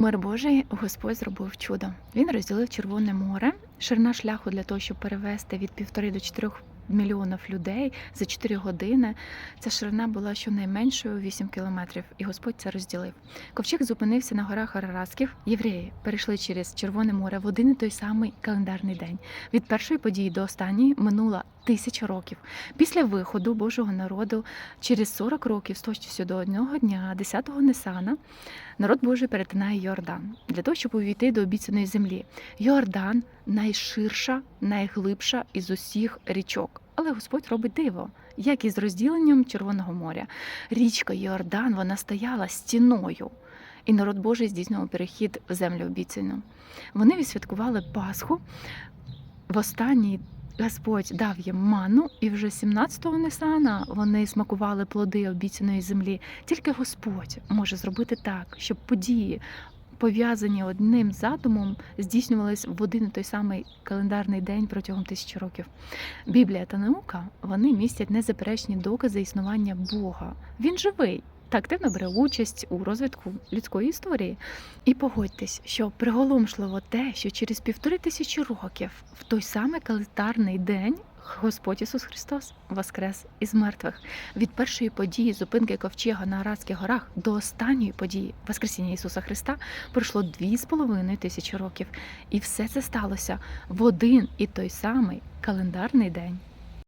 Мир Божий Господь зробив чудо. Він розділив Червоне море, ширина шляху для того, щоб перевезти від півтори до чотирьох мільйонів людей за 4 години. Ця ширина була щонайменшою 8 кілометрів, і Господь це розділив. Ковчег зупинився на горах Арарасків. Євреї перейшли через Червоне море в один і той самий календарний день. Від першої події до останньої минула тисяча років. Після виходу Божого народу через 40 років з точністю до одного дня, 10-го Нисана, народ Божий перетинає Йордан для того, щоб увійти до обіцяної землі. Йордан найширша, найглибша із усіх річок. Але Господь робить диво, як і з розділенням Червоного моря. Річка Йордан вона стояла стіною, і народ Божий здійснював перехід в землю обіцяну. Вони відсвяткували Пасху. В останній Господь дав їм ману, і вже 17-го Нисана вони смакували плоди обіцяної землі. Тільки Господь може зробити так, щоб події, пов'язані одним задумом, здійснювались в один і той самий календарний день протягом тисячі років. Біблія та наука вони містять незаперечні докази існування Бога. Він живий. Та активно бере участь у розвитку людської історії. І погодьтесь, що приголомшливо те, що через півтори тисячі років в той самий календарний день Господь Ісус Христос воскрес із мертвих від першої події зупинки ковчега на Арадських горах до останньої події Воскресіння Ісуса Христа пройшло дві з половиною тисячі років, і все це сталося в один і той самий календарний день.